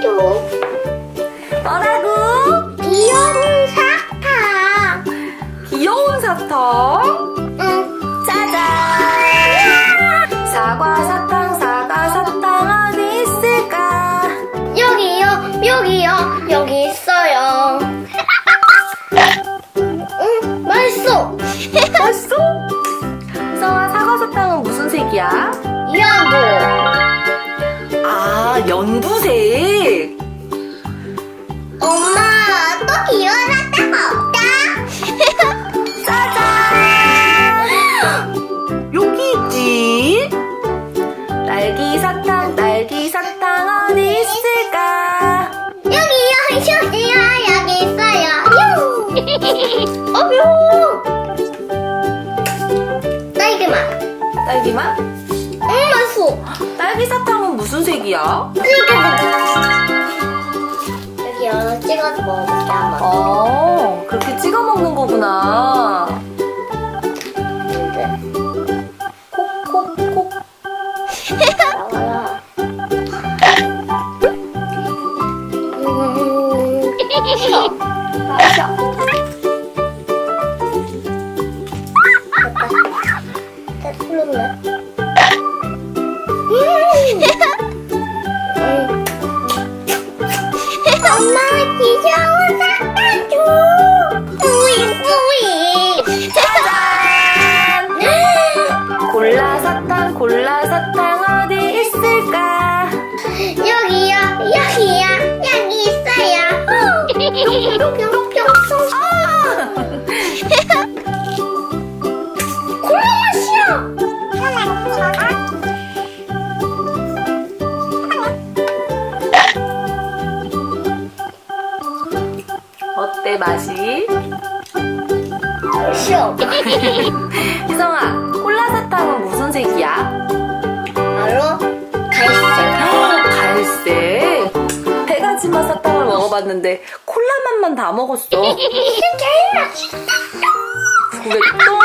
줘. 뭐라고? 귀여운 사탕. 귀여운 사탕? 응. 짜잔! 사과 사탕, 사과 사탕 어디 있을까? 여기요, 여기요, 여기 있어요. 응, 맛있어. 맛있어? 성아, 사과 사탕은 무슨 색이야? 연두. 아, 연두색. 사탕, 딸기 사탕 어디 있을까? 여기요, 쇼지요, 여기 있어요. 유. 어휴. 딸기맛. 딸기맛? 응, 맛있어. 딸기 사탕은 무슨 색이야? 여기요, 찍어서 먹어볼게, 한번. 어, 그렇게 찍어 먹는 거구나. 음. 음. 엄마 귀여운 사탕 줘. 골라 사탕, 골라 사탕 어디 맛이? 쇼. 희성아, 콜라 사탕은 무슨 색이야? 바로 갈색. 갈색. 배가지마 사탕을 먹어봤는데 콜라 맛만 다 먹었어. 이게 제일 맛있어. 친구들 안녕.